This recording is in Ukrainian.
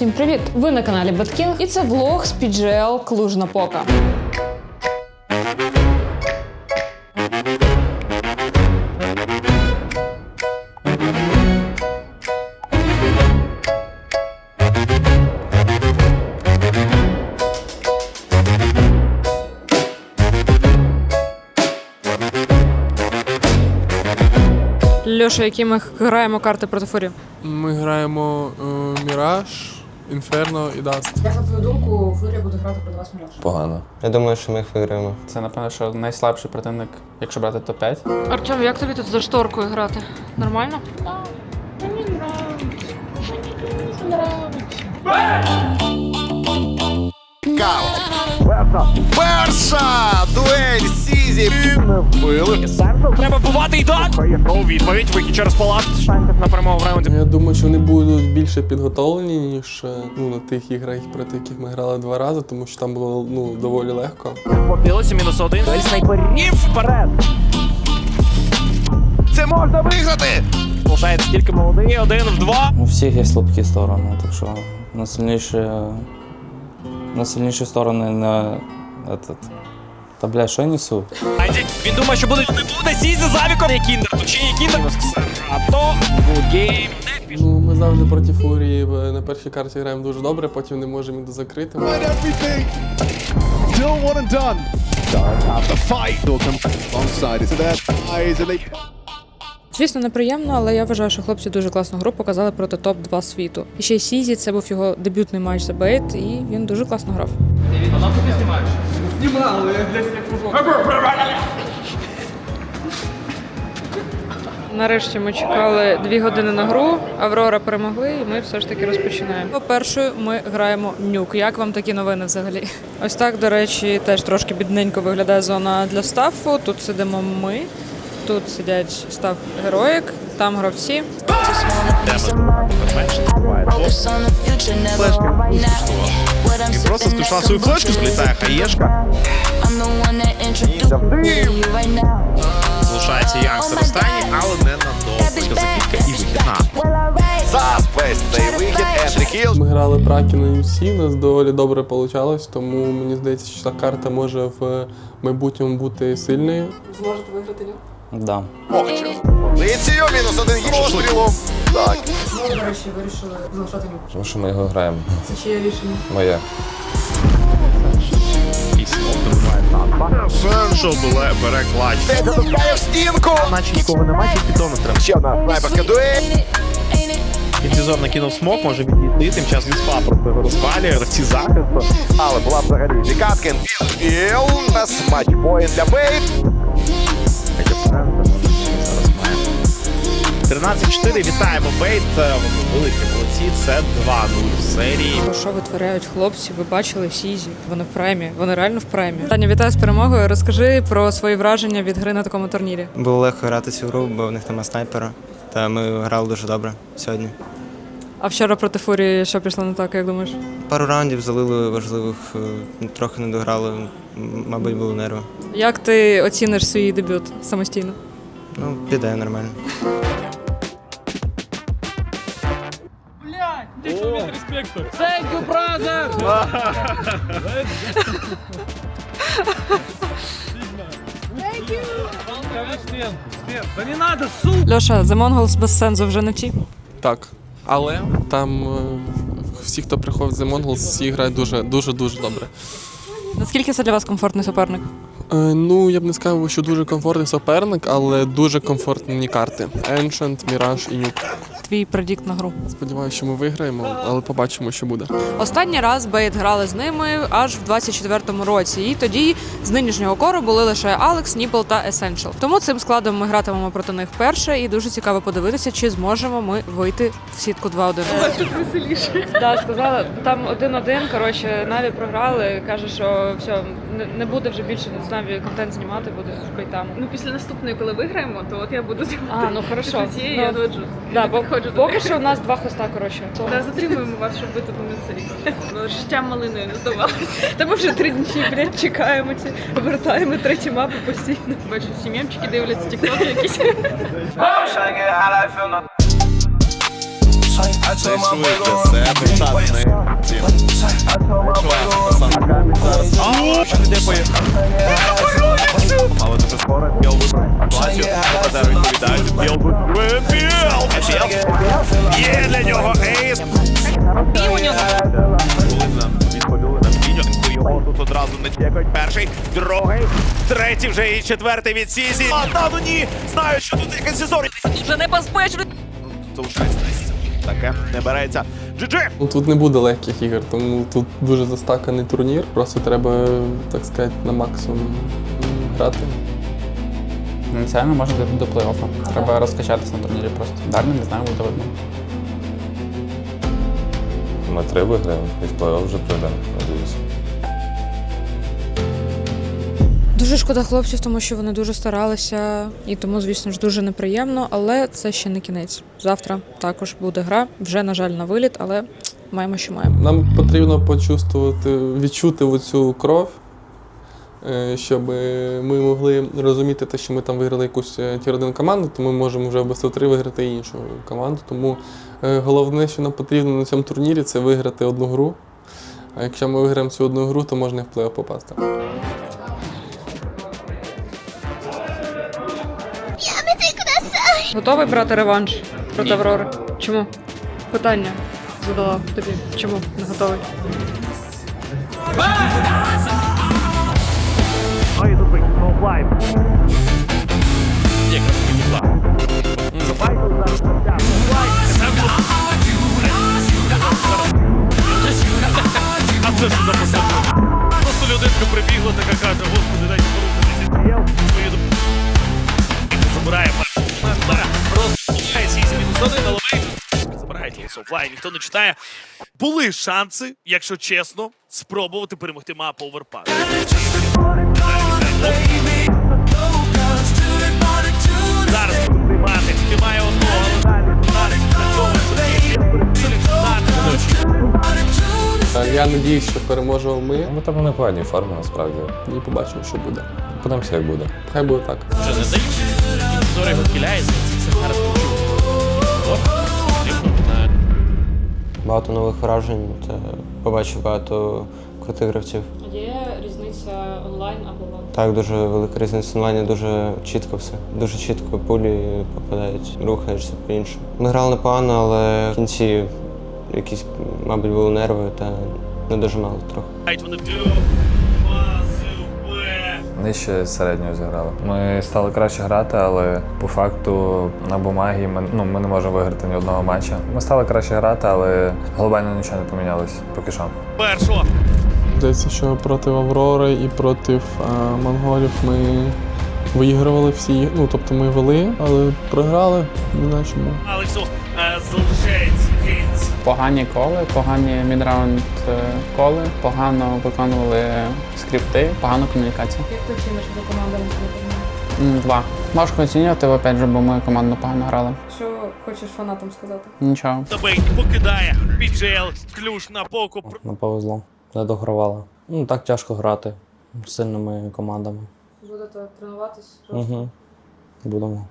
Всім привіт! Ви на каналі Беткінг і це влог з PGL Клужна Пока. Льоша, які ми граємо карти проти фурі? Ми граємо е, Міраж, Інферно і Даст. Як на твою думку, фурія буде грати проти вас Міраж? Погано. Я думаю, що ми їх виграємо. Це, напевно, що найслабший противник, якщо брати топ-5. Артем, як тобі тут за шторкою грати? Нормально? Перша дуель Сізі не вбили. Треба вбивати і так! Пройшов відповідь, вихід через палат. Шансів на перемогу в раунді. Я думаю, що вони будуть більше підготовлені, ніж е, ну, на тих іграх, проти яких ми грали два рази, тому що там було ну, доволі легко. Побілося, мінус один. Дуель снайперів вперед. Це можна виграти! Залишається тільки молодий, один в два. У всіх є слабкі сторони, так що на сильніші, на сильніші сторони на этот. Та бля, що я несу? Айдік, він думає, що буде не буде сізі за віком. Кіндер, тут ще є кіндер. А то гейм. Ну, ми завжди проти фурії на першій карті граємо дуже добре, потім не можемо їх закрити. Still one and done. The fight will come alongside it. Their eyes and they Звісно, неприємно, але я вважаю, що хлопці дуже класну гру показали проти топ-2 світу. І ще й Сізі, це був його дебютний матч за Бейт, і він дуже класно грав. Нарешті ми чекали дві години на гру. Аврора перемогли, і ми все ж таки розпочинаємо. По першою, ми граємо нюк. Як вам такі новини взагалі? Ось так, до речі, теж трошки бідненько виглядає зона для стафу. Тут сидимо ми. Тут сидять став героїк, там гравці. І просто скушала свою флешку, злітає хаєшка. Залишається Янгстер останній, але не надовго. Закидка і вихід на. Цей вихід, Ендрі Кіл. Ми грали праки на UC, у нас доволі добре вийшло, тому мені здається, що ця карта може в майбутньому бути сильною. Зможете виграти ні? Да. Позицію, мінус один пострілом. Так. До речі, вирішили залишати нюк. Тому що ми його граємо. Це чиє рішення? Моє. Бере, бере клач. Де затискає в стінку. Наче нікого немає, тільки Томас треба. Ще одна снайперська дуель. Інфізор накинув смок, може відійти, тим часом спа просто його розвалює, гравці захисту. Але була взагалі Вікаткін. Кіл. У нас матчпоінт для Бейт. Хоча зараз маємо. 13-4, вітаємо Бейт. Великі молодці, це 2-0 в серії. Що витворяють хлопці? Ви бачили Сізі? Вони в праймі. Вони реально в праймі. Таня, вітаю з перемогою. Розкажи про свої враження від гри на такому турнірі. Було легко грати цю гру, бо в них немає снайпера. Та ми грали дуже добре сьогодні. А вчора проти фурії що пішло не так, як думаєш? Пару раундів залили важливих, е, трохи не дограли, м- мабуть, були нерви. Як ти оціниш свій дебют самостійно? Ну, піде нормально. Льоша, The Mongols без сенсу вже не ті. Так. Але там е, всі, хто приходить The Mongols, всі грають дуже, дуже, дуже добре. Наскільки це для вас комфортний суперник? Е, ну, я б не сказав, що дуже комфортний суперник, але дуже комфортні карти. Ancient, Mirage і Nuke. Твій предікт на гру. Сподіваюся, що ми виграємо, але побачимо, що буде. Останній раз Бейт грали з ними аж в 24-му році, і тоді з нинішнього кору були лише Алекс, Ніпл та Essential. Тому цим складом ми гратимемо проти них вперше, і дуже цікаво подивитися, чи зможемо ми вийти в сітку 2-1. веселіше. Да, сказала, там 1-1, коротше, Наві програли, каже, що все, не, не буде вже більше з Наві контент знімати, буде з бейтами. Ну, після наступної, коли виграємо, то от я буду знімати. А, ну хорошо. Після цієї Ну, я доджу. Да, бо, приходжу. Поки що у нас два хоста, коротше. Да, затримуємо вас, щоб ви тут не Життя малиною не здавалося. Та ми вже три дні блядь, чекаємо ці, обертаємо треті мапи постійно. Бачу, всі мємчики дивляться, тіктоки якісь. Але дуже скоро я подарую відповідальність. Є для нього ейс. І у нього. Тут одразу не. Перший, другий, третій вже і четвертий від Сізі. А та ну ні! Знаю, що тут якась зізорі. Дуже небезпечно. Залишається таке не береться. GG! Ну, тут не буде легких ігор, тому тут дуже застаканий турнір. Просто треба, так сказати, на максимум грати. Не може дійти до плей-оффу. Треба розкачатися на турнірі просто. Далі не знаю, буде видно. Ми три виграємо і в плей-офф вже прийдемо, надіюсь. Дуже шкода хлопців, тому що вони дуже старалися, і тому, звісно ж, дуже неприємно, але це ще не кінець. Завтра також буде гра. Вже, на жаль, на виліт, але маємо, що маємо. Нам потрібно почувствувати, відчути оцю кров, щоб ми могли розуміти те, що ми там виграли якусь тір 1 команду, то ми можемо вже в 3 виграти іншу команду. Тому е, головне, що нам потрібно на цьому турнірі, це виграти одну гру. А якщо ми виграємо цю одну гру, то можна і в плей-офф попасти. Готовий брати реванш проти Аврори? Чому? Питання задала тобі. Чому не готовий? Якраз підійшла. А це що за посадка? Просто людинка прибігла, така каже, господи, дайте порухатися. Забирає. Просто сізі мінус один, але забирають їх офлайн, ніхто не читає. Були шанси, якщо чесно, спробувати перемогти мапу Оверпад. Я надіюсь, що переможемо ми Ми там в непоганій формі насправді. і побачимо, що буде. Подивимося, як буде. Хай буде так. вже не дають. Зорі відхиляється. Багато нових вражень та побачив багато крутих гравців. Є різниця онлайн або в Так, дуже велика різниця онлайні, дуже чітко все. Дуже чітко пулі попадають, рухаєшся по-іншому. Ми грали непогано, але в кінці якісь, мабуть, були нерви та не дожимали трохи. Нижче середнього зіграли. Ми стали краще грати, але по факту на бумагі ми, ну, ми не можемо виграти ні одного матча. Ми стали краще грати, але глобально нічого не помінялось поки що. першого. Здається, що проти Аврори і проти е, монголів ми виігрували всі. Ну, тобто ми вели, але програли не на чому. Алексу е, залишається. Погані коли, погані мідраунд е, коли, погано виконували скрипти, погана комунікація. Як ти оціниш за командами Два. Важко оцінювати, опять же, бо ми командно погано грали. Що хочеш фанатам сказати? Нічого. Табейт покидає піджел, ключ на поку. Не повезло, не догравала. Ну так тяжко грати з сильними командами. Будете тренуватись? Угу. Будемо.